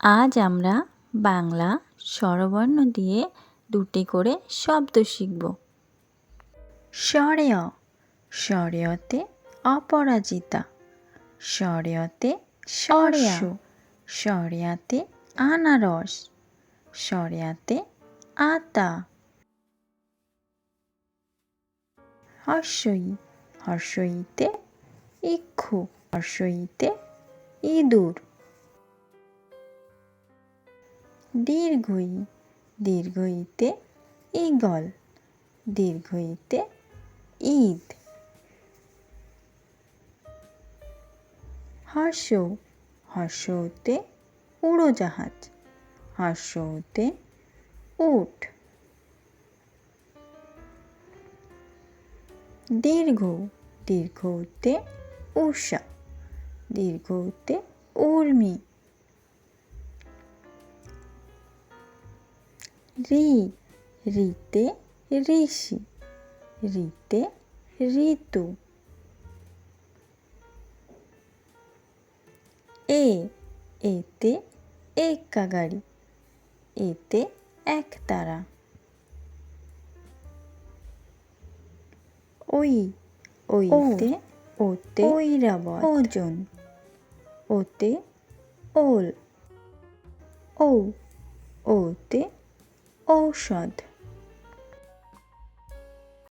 আজ আমরা বাংলা স্বরবর্ণ দিয়ে দুটি করে শব্দ শিখব। স্বরেয় স্বরেয়তে অপরাজিতা। স্বরেয়তে স্বরেয়া। স্বরেয়াতে আনারস। স্বরেয়াতে আতা। হর্ষই হর্ষইতে ইক্ষু। হর্ষইতে ইঁদুর। দীর্ঘই, দীর্ঘইতে ঈগল, দীর্ঘইতে ঈদ। হর্ষ, হর্ষতে উড়োজাহাজ, হর্ষতে উট। দীর্ঘ, দীর্ঘতে উষা, দীর্ঘতে উর্মি। রি রিতে ঋষি রিতে ঋতু এ এতে এক্কা গাড়ি এতে একতারা ওই ওইতে ওতে ঐরাবত ওজন ওতে ওল ও ওতে ঔষধ